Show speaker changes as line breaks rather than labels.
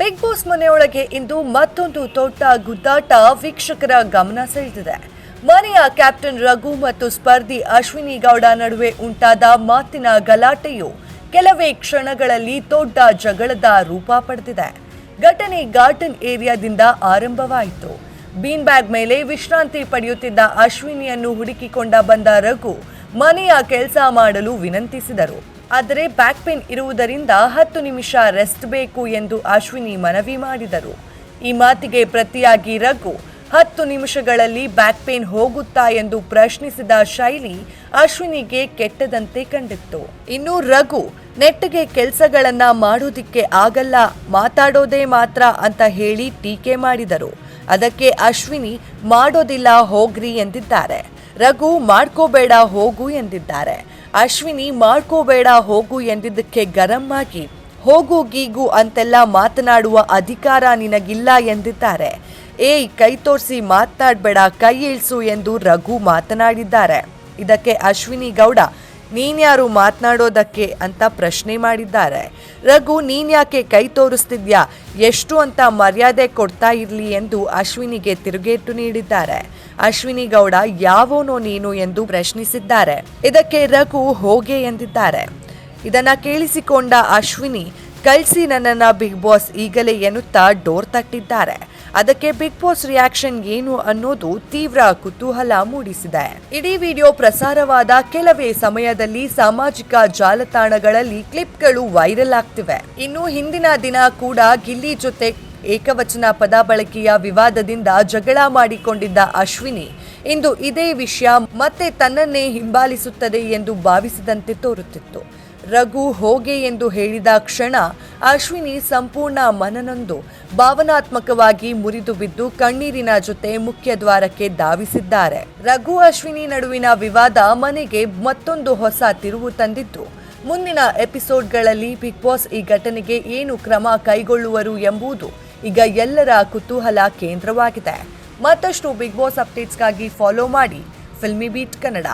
Big boss ಮನೆಯೊಳಗೆ ಇಂದು ಮತ್ತೊಂದು ದೊಡ್ಡ ಗುದ್ದಾಟ ವೀಕ್ಷಕರ ಗಮನ ಸೆಳೆದಿದೆ. ಮನೆಯ ಕ್ಯಾಪ್ಟನ್ ರಘು ಮತ್ತು ಸ್ಪರ್ಧಿ ಅಶ್ವಿನಿ ಗೌಡ ನಡುವೆ ಉಂಟಾದ ಮಾತಿನ ಗಲಾಟೆಯು ಕೆಲವೇ ಕ್ಷಣಗಳಲ್ಲಿ ದೊಡ್ಡ ಜಗಳದ ರೂಪ ಪಡೆದಿದೆ. ಘಟನೆ ಗಾರ್ಡನ್ ಏರಿಯಾದಿಂದ ಆರಂಭವಾಯಿತು. ಬೀನ್ ಬ್ಯಾಗ್ ಮೇಲೆ ವಿಶ್ರಾಂತಿ ಪಡೆಯುತ್ತಿದ್ದ ಅಶ್ವಿನಿಯನ್ನು ಹುಡುಕಿಕೊಂಡ ಬಂದ ರಘು ಮನೆಯ ಕೆಲಸ ಮಾಡಲು ವಿನಂತಿಸಿದರು. ಆದರೆ ಬ್ಯಾಕ್ ಪೇನ್ ಇರುವುದರಿಂದ ಹತ್ತು ನಿಮಿಷ ರೆಸ್ಟ್ ಬೇಕು ಎಂದು ಅಶ್ವಿನಿ ಮನವಿ ಮಾಡಿದರು. ಈ ಮಾತಿಗೆ ಪ್ರತಿಯಾಗಿ ರಘು, ಹತ್ತು ನಿಮಿಷಗಳಲ್ಲಿ ಬ್ಯಾಕ್ ಪೇನ್ ಹೋಗುತ್ತಾ ಎಂದು ಪ್ರಶ್ನಿಸಿದ ಶೈಲಿ ಅಶ್ವಿನಿಗೆ ಕೆಟ್ಟದಂತೆ ಕಂಡಿತ್ತು. ಇನ್ನು ರಘು, ನೆಟ್ಟಿಗೆ ಕೆಲಸಗಳನ್ನ ಮಾಡೋದಿಕ್ಕೆ ಆಗಲ್ಲ, ಮಾತಾಡೋದೇ ಮಾತ್ರ ಅಂತ ಹೇಳಿ ಟೀಕೆ ಮಾಡಿದರು. ಅದಕ್ಕೆ ಅಶ್ವಿನಿ, ಮಾಡೋದಿಲ್ಲ, ಹೋಗ್ರಿ ಎಂದಿದ್ದಾರೆ. ರಘು ಮಾಡ್ಕೋಬೇಡ ಹೋಗು ಎಂದಿದ್ದಾರೆ. ಅಶ್ವಿನಿ ಮಾಡ್ಕೋಬೇಡ ಹೋಗು ಎಂದಿದ್ದಕ್ಕೆ ಗರಂ ಆಗಿ, ಹೋಗು, ಗೀಗು ಅಂತೆಲ್ಲ ಮಾತನಾಡುವ ಅಧಿಕಾರ ನಿನಗಿಲ್ಲ ಎಂದಿದ್ದಾರೆ. ಏಯ್, ಕೈ ತೋರಿಸಿ ಮಾತನಾಡಬೇಡ ಕೈ ಇಳಿಸು ಎಂದು ರಘು ಮಾತನಾಡಿದ್ದಾರೆ. ಇದಕ್ಕೆ ಅಶ್ವಿನಿ ಗೌಡ ನೀನ್ಯಾರು ಮಾತನಾಡೋದಕ್ಕೆ ಅಂತ ಪ್ರಶ್ನೆ ಮಾಡಿದ್ದಾರೆ. ರಘು ನೀನ್ಯಾಕೆ ಕೈ ತೋರಿಸ್ತಿದ್ಯಾ? ಎಷ್ಟು ಅಂತ ಮರ್ಯಾದೆ ಕೊಡ್ತಾ ಇರ್ಲಿ ಎಂದು ಅಶ್ವಿನಿಗೆ ತಿರುಗೇಟು ನೀಡಿದ್ದಾರೆ. ಅಶ್ವಿನಿ ಗೌಡ, ಯಾವೋನೋ ನೀನು ಎಂದು ಪ್ರಶ್ನಿಸಿದ್ದಾರೆ. ಇದಕ್ಕೆ ರಘು ಹೋಗೆ ಎಂದಿದ್ದಾರೆ. ಇದನ್ನ ಕೇಳಿಸಿಕೊಂಡ ಅಶ್ವಿನಿ, ಕಳಿಸಿ ನನ್ನನ್ನ ಬಿಗ್ ಬಾಸ್ ಈಗಲೇ ಎನ್ನುತ್ತಾ ಡೋರ್ ತಟ್ಟಿದ್ದಾರೆ. ಅದಕ್ಕೆ ಬಿಗ್ ಬಾಸ್ ರಿಯಾಕ್ಷನ್ ಏನು ಅನ್ನೋದು ತೀವ್ರ ಕುತೂಹಲ ಮೂಡಿಸಿದೆ. ಇಡೀ ವಿಡಿಯೋ ಪ್ರಸಾರವಾದ ಕೆಲವೇ ಸಮಯದಲ್ಲಿ ಸಾಮಾಜಿಕ ಜಾಲತಾಣಗಳಲ್ಲಿ ಕ್ಲಿಪ್ಗಳು ವೈರಲ್ ಆಗ್ತಿವೆ. ಇನ್ನು ಹಿಂದಿನ ದಿನ ಕೂಡ ಗಿಲ್ಲಿ ಜೊತೆ ಏಕವಚನ ಪದ ಬಳಕೆಯ ವಿವಾದದಿಂದ ಜಗಳ ಮಾಡಿಕೊಂಡಿದ್ದ ಅಶ್ವಿನಿ ಇಂದು ಇದೇ ವಿಷಯ ಮತ್ತೆ ತನ್ನನ್ನೇ ಹಿಂಬಾಲಿಸುತ್ತದೆ ಎಂದು ಭಾವಿಸಿದಂತೆ ತೋರುತ್ತಿತ್ತು. ರಘು ಹೋಗೆ ಎಂದು ಹೇಳಿದ ಕ್ಷಣ ಅಶ್ವಿನಿ ಸಂಪೂರ್ಣ ಮನನೊಂದು, ಭಾವನಾತ್ಮಕವಾಗಿ ಮುರಿದು ಬಿದ್ದು ಕಣ್ಣೀರಿನ ಜೊತೆ ಮುಖ್ಯ ದ್ವಾರಕ್ಕೆ ಧಾವಿಸಿದ್ದಾರೆ. ರಘು ಅಶ್ವಿನಿ ನಡುವಿನ ವಿವಾದ ಮನೆಗೆ ಮತ್ತೊಂದು ಹೊಸ ತಿರುವು ತಂದಿದ್ದು ಮುಂದಿನ ಎಪಿಸೋಡ್ಗಳಲ್ಲಿ ಬಿಗ್ ಬಾಸ್ ಈ ಘಟನೆಗೆ ಏನು ಕ್ರಮ ಕೈಗೊಳ್ಳುವರು ಎಂಬುದು ಈಗ ಎಲ್ಲರ ಕುತೂಹಲ ಕೇಂದ್ರವಾಗಿದೆ. ಮತ್ತಷ್ಟು ಬಿಗ್ ಬಾಸ್ ಅಪ್ಡೇಟ್ಸ್ಗಾಗಿ ಫಾಲೋ ಮಾಡಿ. Filmibeat Kannada.